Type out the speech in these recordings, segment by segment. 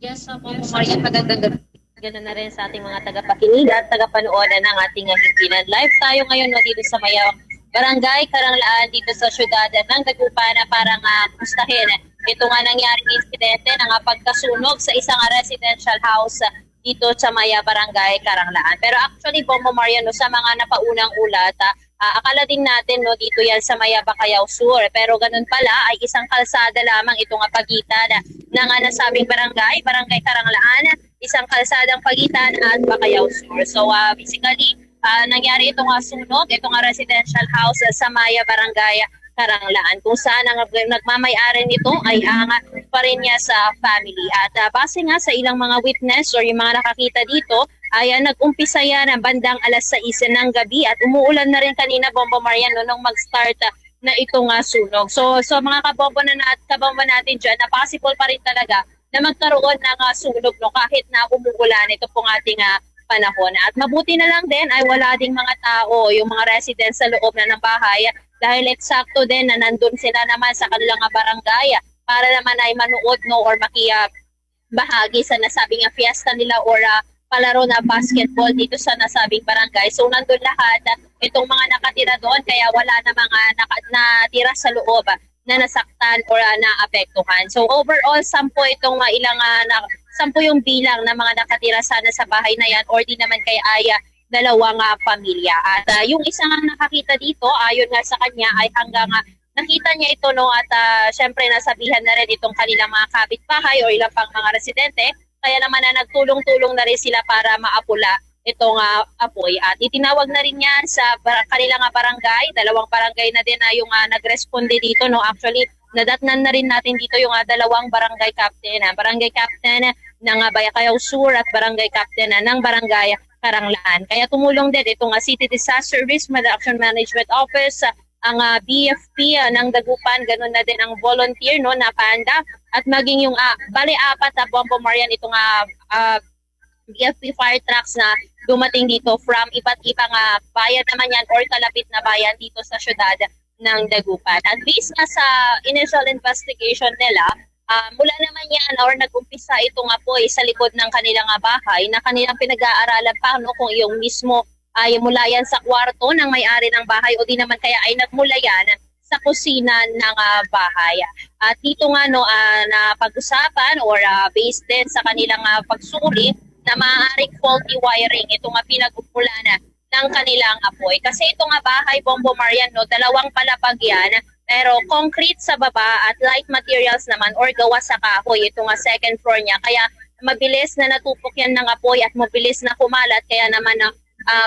Yes, so po, Maria, magandang gabi. Ganun na rin sa ating mga tagapakinig at tagapanood ng ating himpinan. Live tayo ngayon dito sa Mayaw Barangay Karanglaan dito sa syudad ng Dagupan na parang uh, kustahin. Ito nga nangyaring insidente na nga pagkasunog sa isang residential house ah, dito sa Maya Barangay Karanglaan. Pero actually, Bombo Mariano, sa mga napaunang ulat, ah, akala din natin no, dito yan sa Maya Bacayao Sur. Pero ganun pala ay isang kalsada lamang ito nga pagitan ng uh, nasabing barangay, Barangay Karanglaan, isang kalsadang pagitan at Bacayao Sur. So ah, basically, ah, nangyari ito nga sunog, ito nga residential house sa Maya Barangay Karanglaan kung saan ang nagmamayari nito ay ang pa rin niya sa family. At ah, base nga sa ilang mga witness or yung mga nakakita dito, ay ah, nag-umpisa yan ang bandang alas 6 ng gabi at umuulan na rin kanina Bombo Mariano nung mag-start ah, na ito nga sunog. So, so mga kabombo na nat, kabombo natin dyan, na possible pa rin talaga na magkaroon ng uh, sunog no, kahit na umuulan ito pong ating uh, panahon. At mabuti na lang din ay wala ding mga tao, yung mga residents sa loob na ng bahay dahil eksakto din na nandun sila naman sa kanilang barangay para naman ay manood no or makiya bahagi sa nasabing fiesta nila or uh, palaro na basketball dito sa nasabing barangay. So nandun lahat itong mga nakatira doon kaya wala na mga naka, natira sa loob uh, na nasaktan or uh, naapektuhan. So overall, sampo itong uh, ilang uh, na, sampo yung bilang ng mga nakatira sana sa bahay na yan or di naman kay Aya dalawang uh, pamilya. At uh, yung isa nga nakakita dito, ayon nga sa kanya ay hanggang uh, nakita niya ito no at uh, syempre nasabihan na rin itong kanilang mga kapitbahay o ilang pang mga residente kaya naman na nagtulong-tulong na rin sila para maapula itong uh, apoy. At itinawag na rin yan sa kanilang uh, barangay. Dalawang barangay na din na uh, yung uh, nagresponde dito no? Actually nadatnan na rin natin dito yung uh, dalawang barangay captain uh, barangay captain ng uh, Bayakayaw Sur at barangay captain uh, ng barangay Karanglaan. Kaya tumulong din itong uh, City Disaster Risk Reduction Management Office, uh, ang uh, BFP uh, ng Dagupan, ganun na din ang volunteer no na panda at maging yung uh, bali apat na uh, bombo Marian itong uh, uh, BFP fire trucks na dumating dito from iba't ibang uh, bayan naman yan or kalapit na bayan dito sa syudad ng Dagupan. At based nga sa initial investigation nila, uh, mula naman yan or nag-umpisa itong apoy sa likod ng kanilang bahay na kanilang pinag-aaralan pa no, kung yung mismo ay mula yan sa kwarto ng may-ari ng bahay o di naman kaya ay nagmula yan sa kusina ng uh, bahay. At dito nga no uh, na pag-usapan or uh, based din sa kanilang uh, pagsuri na maaaring faulty wiring ito nga pinag-upulan ng kanilang apoy. Kasi ito nga bahay Bombo Marian no dalawang palapag yan pero concrete sa baba at light materials naman or gawa sa kahoy. Ito nga second floor niya. Kaya mabilis na natupok yan ng apoy at mabilis na kumalat. Kaya naman na uh,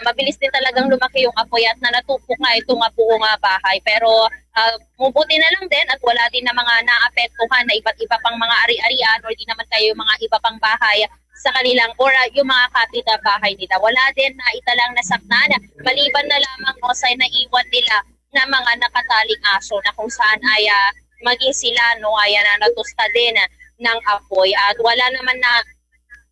mabilis din talagang lumaki yung apoy at na nga ito nga buong uh, bahay. Pero uh, mubuti na lang din at wala din na mga naapektuhan na iba't iba pang mga ari-arian or di naman kayo yung mga iba pang bahay sa kanilang or uh, yung mga kapita bahay nila. Wala din na italang nasaktan. Maliban na lamang no, sa naiwan nila na mga nakataling aso na kung saan ay uh, maging sila no ay na natusta din uh, ng apoy at wala naman na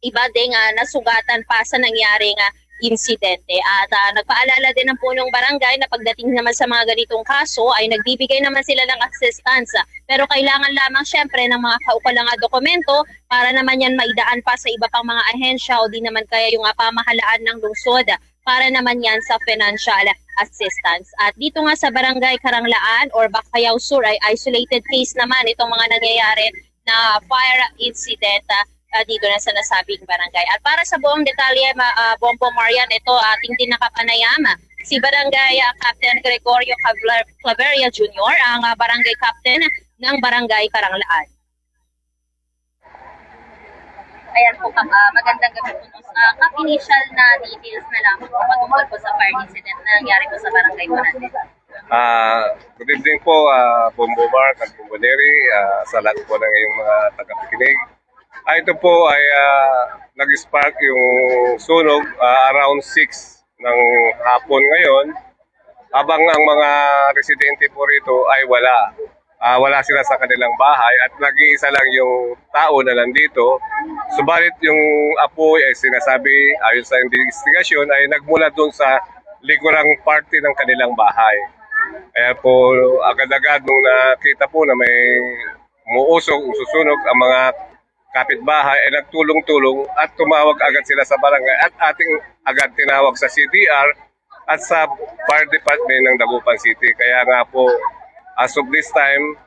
iba ding uh, nasugatan pa sa nangyaring uh, insidente. At uh, nagpaalala din ng punong barangay na pagdating naman sa mga ganitong kaso ay nagbibigay naman sila ng assistance. Pero kailangan lamang syempre ng mga kaukulang dokumento para naman yan maidaan pa sa iba pang mga ahensya o di naman kaya yung uh, pamahalaan ng lungsod para naman yan sa financial assistance. At dito nga sa Barangay Karanglaan or Bacayao Sur ay isolated case naman itong mga nangyayari na fire incident uh, dito na sa nasabing barangay. At para sa buong detalye, uh, Bombo Marian, ito ating din nakapanayama si Barangay uh, Captain Gregorio Claveria Jr., ang uh, Barangay Captain ng Barangay Karanglaan. Ayan po, uh, magandang gabi po. Uh, kap-initial na details na lang po patungkol po sa fire incident na nangyari po sa barangay po natin. Uh, good evening po, uh, Bombo Mark at Bombo Neri, uh, sa lahat po ng iyong mga tagapakinig. Uh, ito po ay uh, nag-spark yung sunog uh, around 6 ng hapon ngayon habang ang mga residente po rito ay wala. Uh, wala sila sa kanilang bahay at nag-iisa lang yung tao na nandito. Subalit yung apoy ay sinasabi ayon sa investigasyon ay nagmula doon sa likurang party ng kanilang bahay. Kaya po agad-agad nung nakita po na may umuusog, ususunog ang mga kapitbahay ay nagtulong-tulong at tumawag agad sila sa barangay at ating agad tinawag sa CDR at sa fire department ng Dagupan City. Kaya nga po, as of this time,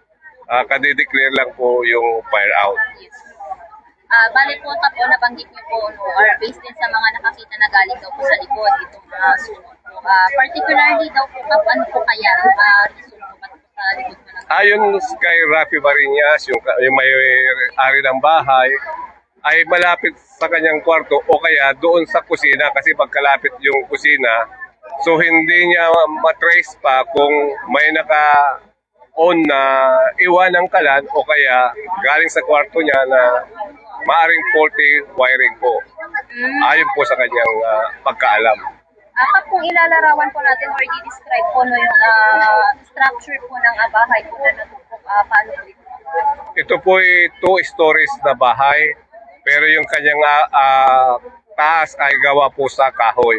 uh, kadideclare lang po yung fire out. Yes. Ah, bale po tap o nabanggit niyo po no, or based din sa mga nakakita na galing daw po sa likod itong mga sunog po. Ah, particularly daw po kap ano po kaya ah reason Ayon kay Rafi Marinas, yung, yung may ari ng bahay, ay malapit sa kanyang kwarto o kaya doon sa kusina kasi pagkalapit yung kusina, so hindi niya matrace pa kung may naka on na iwan ng kalan o kaya galing sa kwarto niya na maaring faulty wiring po. Ayon po sa kanyang ah, pagkaalam. Kap kung ilalarawan po natin or i-describe po no yung ah, structure po ng ah, bahay po na natupok, ah, paano po ito? Ito po ay two stories na bahay, pero yung kanyang ah, taas ay gawa po sa kahoy.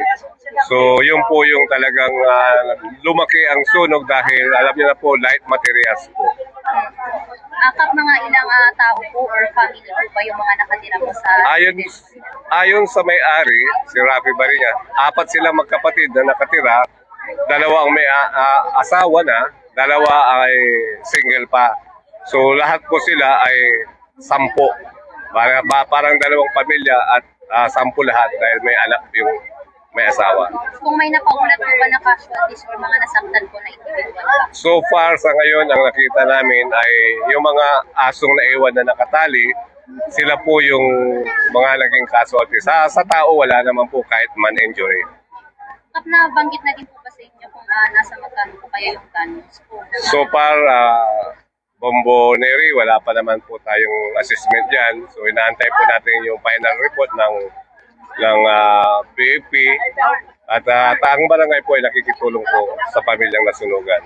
So, yun po yung talagang ah, lumaki ang sunog dahil alam niyo na po, light materials po. Ah, kap mga ilang ah, tao po or family po ba yung mga nakatira po sa Ayon, ayon sa may-ari, si Rafi Barilla, apat sila magkapatid na nakatira, dalawa ang may ah, asawa na, dalawa ay single pa. So, lahat po sila ay sampo. Para, parang dalawang pamilya at ah, sampu lahat dahil may anak yung may asawa. Kung may napaulat po ba na casualties or mga nasaktan po na individual? So far sa ngayon, ang nakita namin ay yung mga asong naiwan na nakatali, sila po yung mga naging casualty. Sa, sa tao, wala naman po kahit man injury. Kap na banggit na din po ba sa inyo kung ah, nasa magkano po kaya yung damage po? ah, So far, uh, Bomboneri, wala pa naman po tayong assessment dyan. So inaantay po natin yung final report ng ng uh, PFP at uh, ang barangay po ay nakikitulong po sa pamilyang nasunugan.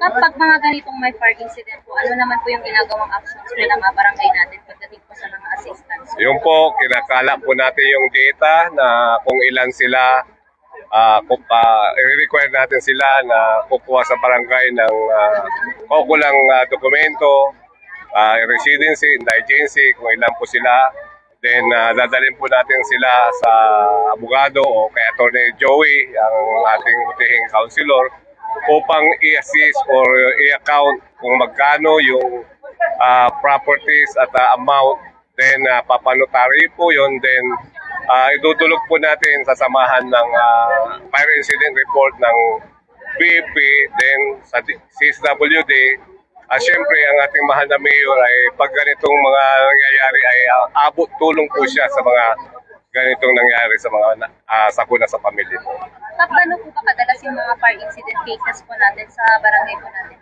Kapag mga ganitong may fire incident po, ano naman po yung ginagawang actions po ng mga barangay natin pagdating po sa mga assistance? Yung po, kinakala po natin yung data na kung ilan sila, uh, kung, uh, i-require natin sila na kukuha sa barangay ng uh, kaukulang uh, dokumento, uh, residency, indigency, kung ilan po sila. Then, uh, dadalhin po natin sila sa abogado o kay Attorney Joey, ang ating butihing counselor, upang i-assist or i-account kung magkano yung uh, properties at uh, amount. Then, uh, papanotary po yun. Then, uh, idudulog po natin sa samahan ng uh, fire incident report ng BFP, then sa CSWD. At syempre, ang ating mahal na mayor ay pag ganitong mga nangyayari ay uh, abot tulong po siya sa mga ganitong nangyayari sa mga na- ah, sakuna sa pamilya po. Kap, ano po ba kadalas yung mga fire incident cases po natin sa barangay po natin?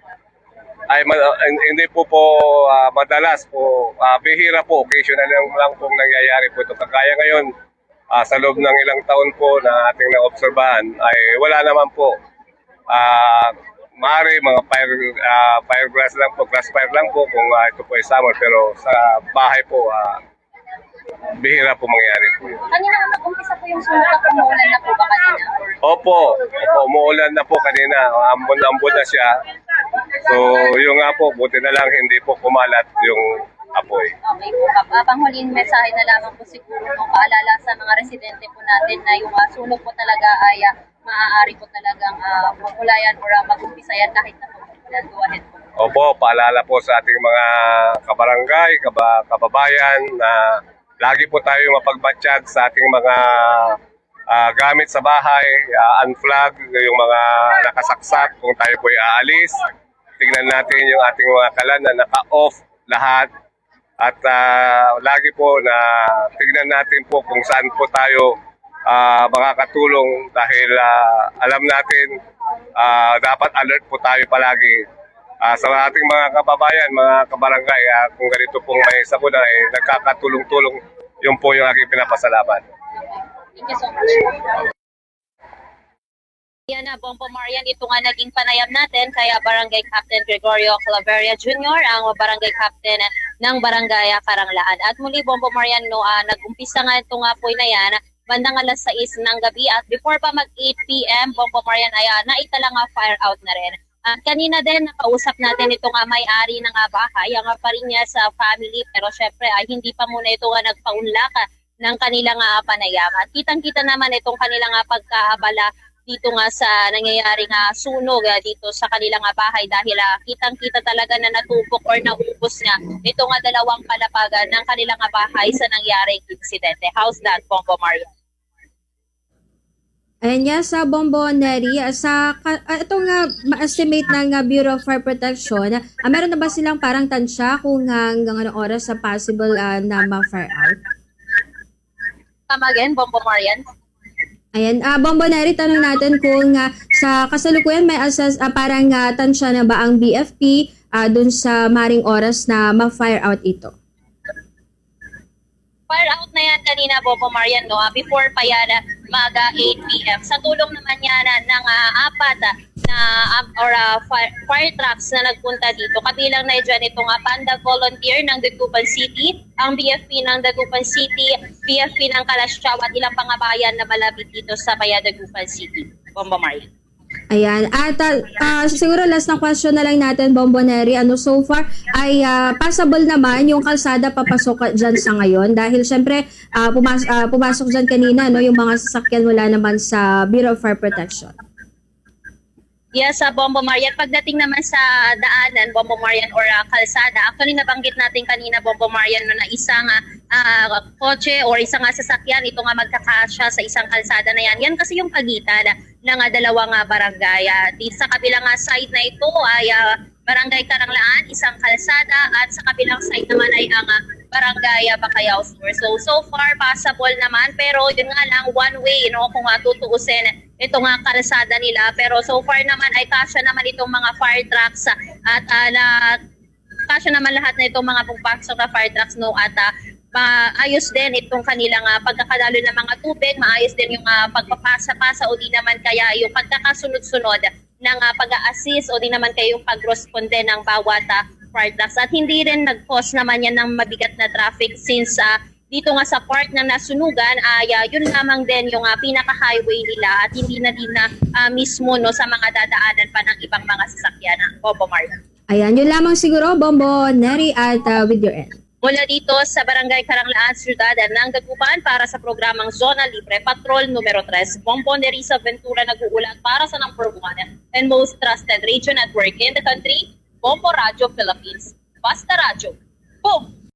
ay ma- hin- hindi po po ah, madalas po ah, bihira po occasional lang, lang pong nangyayari po ito kagaya ngayon ah, sa loob ng ilang taon po na ating naobserbahan ay wala naman po ah maaari mga fire ah, firegrass lang po grass fire lang po kung ah, ito po ay summer pero sa bahay po ah, bihira po mangyayari po yun. Kanina nga nag-umpisa po yung sunog at umuulan na po ba kanina? Opo, opo, umuulan na po kanina. Ambon-ambon na siya. So, yung nga po, buti na lang hindi po kumalat yung apoy. Okay po. Uh, panghuling mensahe na lamang po siguro no, paalala sa mga residente po natin na yung uh, sunog po talaga ay ah, maaari po talagang uh, magulayan or uh, mag-umpisa yan kahit na po. Ahead po. Opo, paalala po sa ating mga kabarangay, kaba, kababayan na lagi po tayo mapagbatsyag sa ating mga ah, gamit sa bahay, uh, unplug, yung mga nakasaksak kung tayo po ay aalis. Tingnan natin yung ating mga kalan na naka-off lahat. At ah, lagi po na tignan natin po kung saan po tayo ah, makakatulong dahil ah, alam natin ah, dapat alert po tayo palagi Ah, sa ating mga kababayan, mga kabarangay, ah, kung ganito pong may sakuna ay nagkakatulong-tulong, yun po yung aking pinapasalamat. Thank you so much. Yan na, Bombo Marian, ito nga naging panayam natin kaya Barangay Captain Gregorio Claveria Jr., ang Barangay Captain ng Barangay Karanglaan. At muli, Bombo Marian, no, ah, nag-umpisa nga ito nga po na yan, bandang alas 6 ng gabi at before pa mag 8 p.m., Bombo Marian, ay ah, naitala nga fire out na rin At kanina din nakausap natin itong uh, may-ari ng uh, bahay, ang uh, pa rin niya sa family pero syempre ay hindi pa muna ito uh, nagpaunlak uh, ng kanilang uh, panayam. At kitang-kita naman itong kanilang uh, pagkaabala dito nga sa nangyayaring uh, sunog uh, dito sa kanilang uh, bahay dahil uh, kitang-kita talaga na natubok or naubos nga ito nga dalawang palapagan ng kanilang uh, bahay sa nangyaring insidente. How's that, Bongo Mario? Ayan nga sa Bomboneri, sa ka- ah, ito nga ma-estimate ng ah, Bureau of Fire Protection, ah, meron na ba silang parang tansya kung hanggang anong oras sa possible ah, na ma-fire out? Come again, Bongo Marian? Ayan, ah Bomboneri, tanong natin kung ah, sa kasalukuyan may assess, ah, parang uh, tansya na ba ang BFP ah, dun sa maring oras na ma-fire out ito? Fire out na yan kanina, Bobo Marian, no? ah, before pa yan, ah, maga 8 p.m. Sa tulong naman yan ah, ng ah, apat ah, na um, or ah, fire, fire trucks na nagpunta dito. Kabilang na dyan itong ah, Panda Volunteer ng Dagupan City, ang BFP ng Dagupan City, BFP ng Kalasyaw at ilang pangabayan na malapit dito sa Maya Dagupan City. Bombo Marian. Ayan. At ah, ah, siguro last na question na lang natin, Bomboneri. Ano so far ay ah, possible naman yung kalsada papasok dyan sa ngayon dahil syempre ah, pumas- ah, pumasok dyan kanina no, yung mga sasakyan wala naman sa Bureau of Fire Protection. Yes, sa Bombo Marian. Pagdating naman sa daanan, Bombo Marian or ah, kalsada, actually nabanggit natin kanina, Bombo Marian, no, na isang ah, kotse or isang ah, sasakyan, ito nga magkakasya sa isang kalsada na yan. Yan kasi yung pagitan ng ah, dalawang ah, barangay. Ah, Di sa kabilang ah, side na ito ay ah, Barangay Karanglaan, isang kalsada, at sa kabilang side naman ay ang ah, Barangay ah, Bacayao Sur. So, so far, possible naman, pero yun nga lang, one way, no, kung uh, tutuusin ito nga kalsada nila. Pero so far naman ay kasya naman itong mga fire trucks ah, at uh, kasya naman lahat na itong mga pagpasok na fire trucks no at ah, maayos din itong kanilang uh, pagkakadalo ng mga tubig, maayos din yung uh, pagpapasa-pasa o di naman kaya yung pagkakasunod-sunod ng uh, pag-assist o di naman kaya yung pag-responde ng bawat uh, trucks. At hindi rin nag-cause naman yan ng mabigat na traffic since uh, dito nga sa part na nasunugan ay uh, yun lamang din yung uh, pinaka-highway nila at hindi na din na uh, mismo no sa mga dadaanan pa ng ibang mga sasakyan. Bobo Mario. Ayan, yun lamang siguro, Bomboneri at ah, with your end. Mula dito sa Barangay Karanglaan, Ciudad ng Dagupan para sa programang Zona Libre Patrol numero 3. Bonbon de Risa Ventura nag-uulat para sa number 1 and most trusted radio network in the country, Bombo Radio Philippines. Basta Radio. Boom!